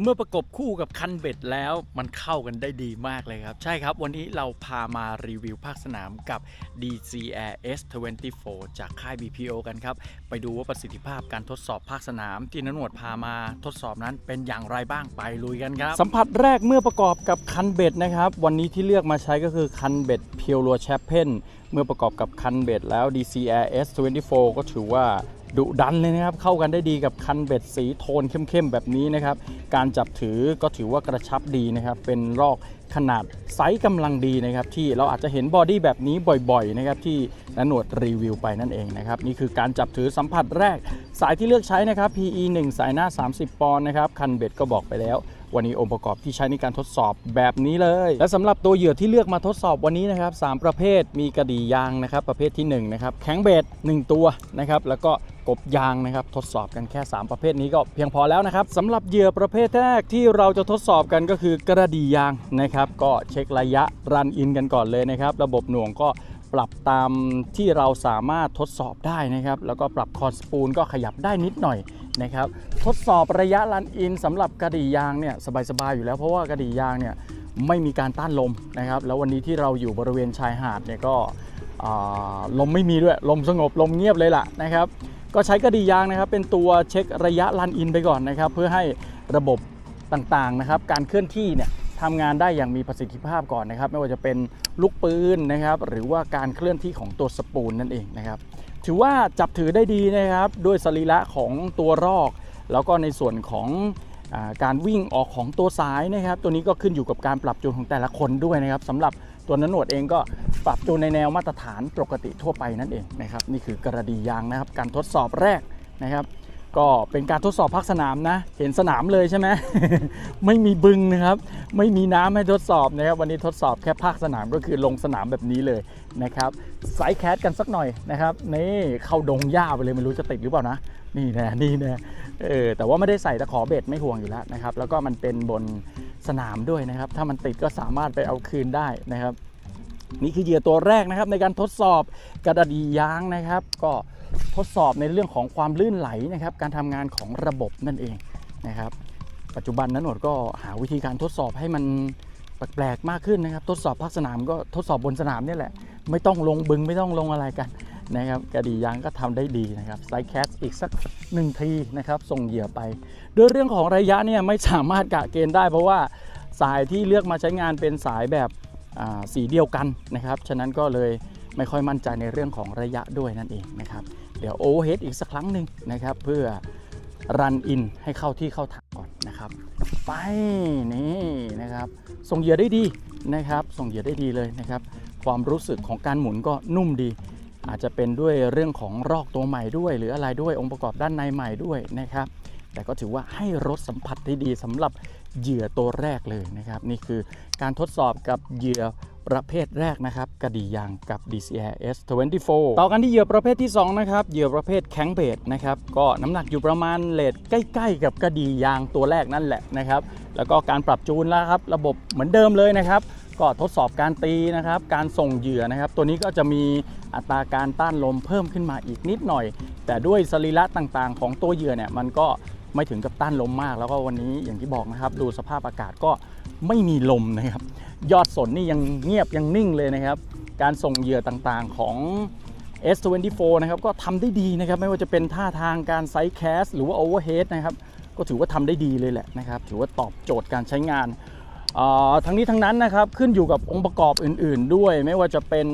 เมื่อประกบคู่กับคันเบ็ดแล้วมันเข้ากันได้ดีมากเลยครับ ใช่ครับวันนี้เราพามารีวิวภาคสนามกับ DCR S24 จากค่าย BPO กันครับ ไปดูว่าประสิทธิภาพการทดสอบภาคสนามที่นนวดพามาทดสอบนั้นเป็นอย่างไรบ้างไปลุยกันครับ สัมผัสแรกเมื่อประกอบกับคันเบ็ดนะครับ วันนี้ที่เลือกมาใช้ก็คือคันเบ็ดเพียวรัวแชปเพนเมื่อประกอบกับคันเบ็ดแล้ว DCR S24 ก็ถือว่า ดุดันเลยนะครับเข้ากันได้ดีกับคันเบ็ดสีโทนเข้มๆแบบนี้นะครับ การจับถือก็ถือว่ากระชับดีนะครับ เป็นรอกขนาดไซส์กำลังดีนะครับ ที่เราอาจจะเห็นบอดี้แบบนี้บ่อยๆนะครับที่นนวดรีวิวไปนั่นเองนะครับ นี่คือการจับถือสัมผัสแรก สายที่เลือกใช้นะครับ PE 1 สายหน้า 30 ปอนด์นะครับ คันเบ็ดก็บอกไปแล้ว วันนี้องค์ประกอบที่ใช้ในการทดสอบแบบนี้เลย และสำหรับตัวเหยื่อที่เลือกมาทดสอบวันนี้นะครับสามประเภทมีกระดี่ยางนะครับประเภทที่1นะครับแข็งเบ็ด1ตัวนะครับแล้วก็กบยางนะครับทดสอบกันแค่ 3 ประเภทนี้ก็เพียงพอแล้วนะครับสำหรับเหยื่อประเภทแรกที่เราจะทดสอบกันก็คือกระดี่ยางนะครับ ก็เช็คระยะรันอินกันก่อนเลยนะครับ ระบบหน่วงก็ปรับตามที่เราสามารถทดสอบได้นะครับ แล้วก็ปรับคอนสปูลก็ขยับได้นิดหน่อย นะครับทดสอบระยะรันอินสำหรับกระดี่ยางเนี่ยสบายๆอยู่แล้วเพราะว่ากระดี่ยางเนี่ยไม่มีการต้านลมนะครับแล้ววันนี้ที่เราอยู่บริเวณชายหาดเนี่ยก็ลมไม่มีด้วยลมสงบลมเงียบเลยล่ะนะครับก็ใช้กระดี่ยางนะครับเป็นตัวเช็คระยะรันอินไปก่อนนะครับเพื่อให้ระบบต่างๆนะครับการเคลื่อนที่เนี่ย ทำงานได้อย่างมีประสิทธิภาพก่อนนะครับ ไม่ว่าจะเป็นลูกปืนนะครับ หรือว่าการเคลื่อนที่ของตัวสปูลนั่นเองนะครับ ถือว่าจับถือได้ดีนะครับ ด้วยสรีระของตัวรอก แล้วก็ในส่วนของอการวิ่งออกของตัวสายนะครับ ตัวนี้ก็ขึ้นอยู่กับการปรับจูนของแต่ละคนด้วยนะครับสำหรับตัวนันหนวดเองก็ปรับจูนในแนวมาตรฐานปกติทั่วไปนั่นเองนะครับ นี่คือกระดียางนะครับ การทดสอบแรกนะครับ ก็เป็นการทดสอบภาคสนามนะ เห็นสนามเลยใช่ไหมไม่มีบึงนะครับ ไม่มีน้ำให้ทดสอบนะครับ วันนี้ทดสอบแค่ภาคสนามก็คือลงสนามแบบนี้เลยนะครับสายแคสกันสักหน่อยนะครับนี่เข้าดงหญ้าไปเลยไม่รู้จะติดหรือเปล่านะนี่นะนี่นะเออแต่ว่าไม่ได้ใส่ตะขอเบ็ดไม่ห่วงอยู่แล้วนะครับ แล้วก็มันเป็นบนสนามด้วยนะครับ ถ้ามันติดก็สามารถไปเอาคืนได้นะครับ นี่คือเหยื่อตัวแรกนะครับในการทดสอบกระดียางนะครับ ก็ ทดสอบในเรื่องของความลื่นไหลนะครับ การทำงานของระบบนั่นเองนะครับ ปัจจุบันนั้นหนวดก็หาวิธีการทดสอบให้มันแปลกๆมากขึ้นนะครับ ทดสอบภาคสนามก็ทดสอบบนสนามนี่แหละ ไม่ต้องลงบึงไม่ต้องลงอะไรกันนะครับกระดียางก็ทำได้ดีนะครับไซแคสอีกสักหนึ่งทีนะครับ ส่งเหยื่อไป ด้วยเรื่องของระยะเนี่ยไม่สามารถกะเกณฑ์ได้ เพราะว่าสายที่เลือกมาใช้งานเป็นสายแบบสีเดียวกันนะครับ ฉะนั้นก็เลยไม่ค่อยมั่นใจในเรื่องของระยะด้วยนั่นเองนะครับ ดี๋ยวโอเวอร์เฮดอีกสักครั้งหนึ่งนะครับ เพื่อรันอินให้เข้าที่เข้าทางก่อนนะครับ ไปนี่นะครับ ส่งเหยื่อได้ดีนะครับ ส่งเหยื่อได้ดีเลยนะครับ ความรู้สึกของการหมุนก็นุ่มดี อาจจะเป็นด้วยเรื่องของรอกตัวใหม่ด้วย หรืออะไรด้วยองค์ประกอบด้านในใหม่ด้วยนะครับ แต่ก็ถือว่าให้รสสัมผัสที่ดีสำหรับ เหยื่อตัวแรกเลยนะครับ นี่คือการทดสอบกับเหยื่อประเภทแรกนะครับกระดี่ยางกับ DCR S24 ต่อกันที่เหยื่อประเภทที่สองนะครับ เหยื่อประเภทแข็งเบสนะครับก็น้ำหนักอยู่ประมาณเลทใกล้ ๆ กับกระดี่ยางตัวแรกนั่นแหละนะครับ แล้วก็การปรับจูนแล้วครับ ระบบเหมือนเดิมเลยนะครับ ก็ทดสอบการตีนะครับ การส่งเหยื่อนะครับ ตัวนี้ก็จะมีอัตราการต้านลมเพิ่มขึ้นมาอีกนิดหน่อย แต่ด้วยสรีระต่างๆ ของตัวเหยื่อเนี่ยมันก็ ไม่ถึงกับต้านลมมาก แล้วก็วันนี้อย่างที่บอกนะครับ ดูสภาพอากาศก็ไม่มีลมนะครับ ยอดสนนี่ยังเงียบยังนิ่งเลยนะครับ การส่งเหยื่อต่างๆของ S24 นะครับก็ทำได้ดีนะครับ ไม่ว่าจะเป็นท่าทางการไซส์แคสหรือว่าโอเวอร์เฮดนะครับก็ถือว่าทำได้ดีเลยแหละนะครับ ถือว่าตอบโจทย์การใช้งานทั้งนี้ทั้งนั้นนะครับขึ้นอยู่กับองค์ประกอบอื่น ๆ ด้วย ไม่ว่าจะเป็น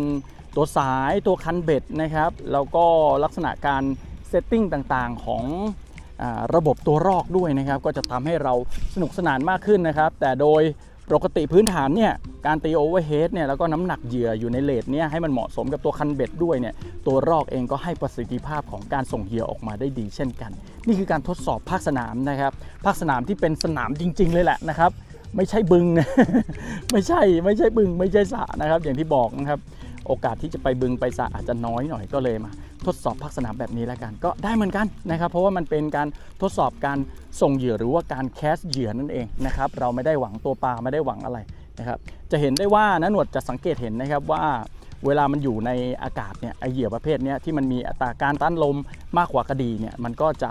ตัวสายตัวคันเบ็ดนะครับ แล้วก็ลักษณะการเซตติ้งต่างๆของ ระบบตัวรอกด้วยนะครับ ก็จะทำให้เราสนุกสนานมากขึ้นนะครับ แต่โดยปกติพื้นฐานเนี่ยการตีโอเวอร์เฮดเนี่ยแล้วก็น้ำหนักเหยื่ออยู่ในเลทเนี่ยให้มันเหมาะสมกับตัวคันเบ็ดด้วยเนี่ยตัวรอกเองก็ให้ประสิทธิภาพของการส่งเหยื่อออกมาได้ดีเช่นกัน นี่คือการทดสอบภาคสนามนะครับภาคสนามที่เป็นสนามจริง ๆ เลยแหละนะครับไม่ใช่บึงนะไม่ใช่ไม่ใช่บึงไม่ใช่สระนะครับ อย่างที่บอกนะครับ โอกาสที่จะไปบึงไปสระอาจจะน้อยหน่อยก็เลยมา ทดสอบภาคสนามแบบนี้แล้วกัน ก็ได้เหมือนกันนะครับ เพราะว่ามันเป็นการทดสอบการส่งเหยื่อหรือว่าการแคสเหยื่อนั่นเองนะครับเราไม่ได้หวังตัวปลาไม่ได้หวังอะไรนะครับจะเห็นได้ว่านะหนวดจะสังเกตเห็นนะครับว่าเวลามันอยู่ในอากาศเนี่ยไอเหยื่อประเภทนี้ที่มันมีอัตราการต้านลมมากกว่ากระดีเนี่ยมันก็จะ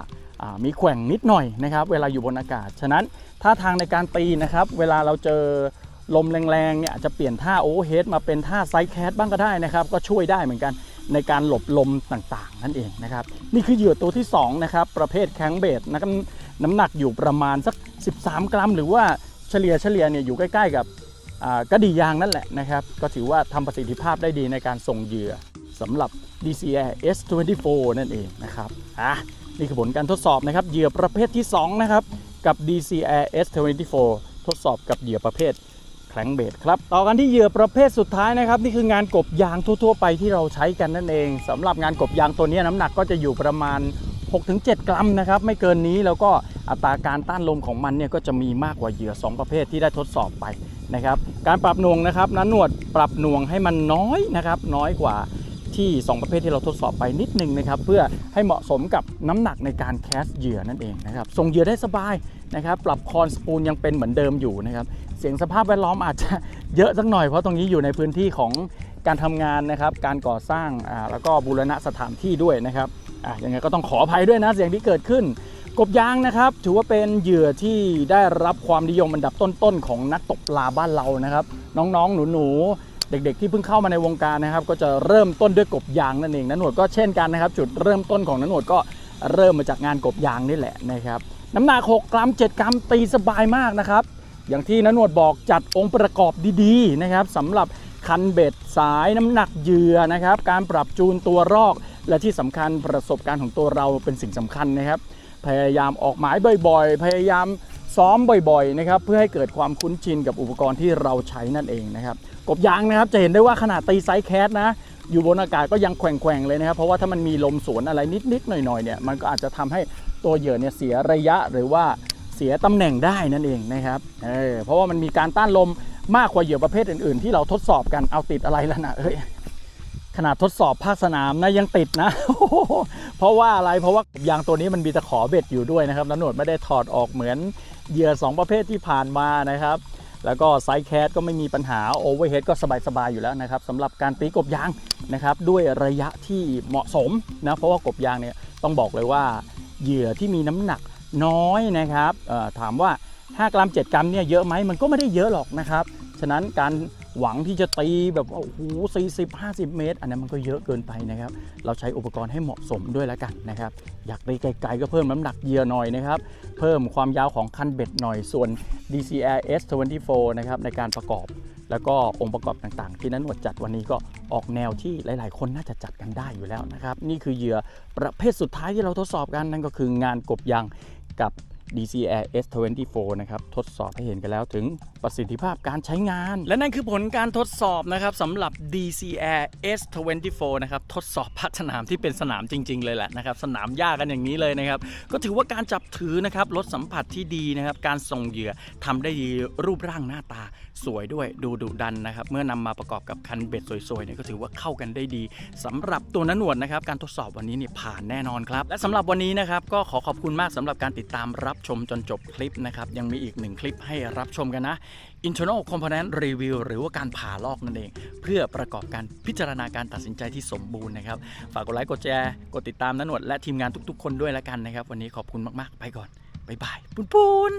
มีแกว่งนิดหน่อยนะครับ เวลาอยู่บนอากาศ ฉะนั้นท่าทางในการตีนะครับ เวลาเราเจอลมแรงๆเนี่ยอาจจะเปลี่ยนท่าโอเวอร์เฮดมาเป็นท่าไซด์แคสบ้างก็ได้นะครับ ก็ช่วยได้เหมือนกัน ในการหลบลมต่างๆ นั่นเองนะครับ นี่คือเหยื่อตัวที่สองนะครับประเภทแข้งเบสนะครับน้ำหนักอยู่ประมาณสัก 13 กรัม หรือว่าเฉลี่ยเฉลี่ยเนี่ยอยู่ใกล้ ๆ กับกระดี่ยางนั่นแหละนะครับ ก็ถือว่าทำประสิทธิภาพได้ดีในการส่งเหยื่อสำหรับ DCR S24 นั่นเองนะครับอะนี่คือผลการทดสอบนะครับเหยื่อประเภทที่ 2 นะครับ กับ DCR S24 ทดสอบกับเหยื่อประเภท แคลงเบดครับ ต่อกันที่เหยื่อประเภทสุดท้ายนะครับ นี่คืองานกบยางทั่วๆ ไปที่เราใช้กันนั่นเองสำหรับงานกบยางตัวนี้น้ำหนักก็จะอยู่ประมาณ 6-7 กรัมนะครับไม่เกินนี้แล้วก็อัตราการต้านลมของมันเนี่ยก็จะมีมากกว่าเหยื่อ 2 ประเภทที่ได้ทดสอบไปนะครับการปรับหน่วงนะครับนั้นหนวดปรับหน่วงให้มันน้อยนะครับน้อยกว่า ที่ 2 ประเภทที่เราทดสอบไปนิดนึงนะครับ เพื่อให้เหมาะสมกับน้ำหนักในการแคสเหยื่อนั่นเองนะครับส่งเหยื่อได้สบายนะครับ ปรับคอนสปูลยังเป็นเหมือนเดิมอยู่นะครับ เสียงสภาพแวดล้อมอาจจะเยอะสักหน่อยเพราะตรงนี้อยู่ในพื้นที่ของการทำงานนะครับ การก่อสร้างอ่าแล้วก็บูรณะสถานที่ด้วยนะครับอะยังไงก็ต้องขออภัยด้วยนะเสียงที่เกิดขึ้นกบยางนะครับถือว่าเป็นเหยื่อที่ได้รับความนิยมอันดับต้นๆของนักตกปลาบ้านเรานะครับ น้องๆ หนูๆ เด็กๆที่เพิ่งเข้ามาในวงการนะครับ ก็จะเริ่มต้นด้วยกบยางนั่นเองนันหนวดก็เช่นกันนะครับ จุดเริ่มต้นของนันหนวดก็เริ่มมาจากงานกบยางนี่แหละนะครับน้ำหนัก6กรัม7 กรัมตีสบายมากนะครับ อย่างที่นันหนวดบอกจัดองค์ประกอบดีๆนะครับสำหรับคันเบ็ดสายน้ำหนักเหยื่อนะครับ การปรับจูนตัวรอก และที่สำคัญประสบการณ์ของตัวเราเป็นสิ่งสำคัญนะครับ พยายามออกหมายบ่อยๆ พยายาม ซ้อมบ่อยๆนะครับเพื่อให้เกิดความคุ้นชินกับอุปกรณ์ที่เราใช้นั่นเองนะครับกบยางนะครับจะเห็นได้ว่าขนาดตีไซส์แคสนะอยู่บนอากาศก็ยังแกว่งๆเลยนะครับเพราะว่าถ้ามันมีลมสวนอะไรนิดๆหน่อยๆเนี่ยมันก็อาจจะทำให้ตัวเหยื่อเนี่ยเสียระยะหรือว่าเสียตำแหน่งได้นั่นเองนะครับเออเพราะว่ามันมีการต้านลมมากกว่าเหยื่อประเภทอื่นๆ ที่เราทดสอบกันเอาติดอะไรแล้วนะเอ้ยขนาดทดสอบภาคสนามนะยังติดนะ เพราะว่าอะไรเพราะว่ายางตัวนี้มันมีตะขอเบ็ดอยู่ด้วยนะครับแล้วหนวดไม่ได้ถอดออกเหมือนเหยื่อ2ประเภทที่ผ่านมานะครับ แล้วก็ไซส์แคสก็ไม่มีปัญหาโอเวอร์เฮดก็สบายๆอยู่แล้วนะครับสำหรับการตีกบยางนะครับด้วยระยะที่เหมาะสมนะเพราะว่ากบยางเนี่ยต้องบอกเลยว่าเหยื่อที่มีน้ำหนักน้อยนะครับถามว่า 5 กรัม 7 กรัมเนี่ยเยอะไหมมันก็ไม่ได้เยอะหรอกนะครับ ฉะนั้นการ หวังที่จะตีแบบว่าโอ้โห40 50เมตร อันนั้นมันก็เยอะเกินไปนะครับ เราใช้อุปกรณ์ให้เหมาะสมด้วยแล้วกันนะครับ อยากตีไกลๆก็เพิ่มน้ำหนักเหยื่อหน่อยนะครับ เพิ่มความยาวของคันเบ็ดหน่อยส่วน DCR S24 นะครับในการประกอบแล้วก็องค์ประกอบต่างๆ ที่นั้นหนวดจัดวันนี้ก็ออกแนวที่หลาย ๆ คนน่าจะจัดกันได้อยู่แล้วนะครับ นี่คือเหยื่อประเภทสุดท้ายที่เราทดสอบกันนั่นก็คืองานกบยางกับ DCR S24 นะครับทดสอบให้เห็นกันแล้วถึงประสิทธิภาพการใช้งาน และนั่นคือผลการทดสอบนะครับสำหรับ DCR S24 นะครับทดสอบภาคสนามที่เป็นสนามจริง ๆ เลยแหละนะครับสนามหญ้ากันอย่างนี้เลยนะครับก็ถือว่าการจับถือนะครับลดสัมผัสที่ดีนะครับการส่งเหยื่อทำได้ดีรูปร่างหน้าตาสวยด้วยดูดุดันนะครับเมื่อนำมาประกอบกับคันเบ็ดสวยๆเนี่ยก็ถือว่าเข้ากันได้ดีสำหรับตัวนันหนวดนะครับการทดสอบวันนี้เนี่ยผ่านแน่นอนครับและสำหรับวันนี้นะครับก็ขอขอบคุณมากสำหรับการติดตามรับชมจนจบคลิปนะครับ ยังมีอีกหนึ่งคลิปให้รับชมกันนะ internal component review หรือว่าการผ่าลอกนั่นเอง เพื่อประกอบการพิจารณาการตัดสินใจที่สมบูรณ์นะครับ ฝากกดไลค์กดแชร์กดติดตามนันหนวดและทีมงานทุกๆ คนด้วยละกันนะครับ วันนี้ขอบคุณมากๆ ไปก่อนบ๊ายบายปุ้นปุน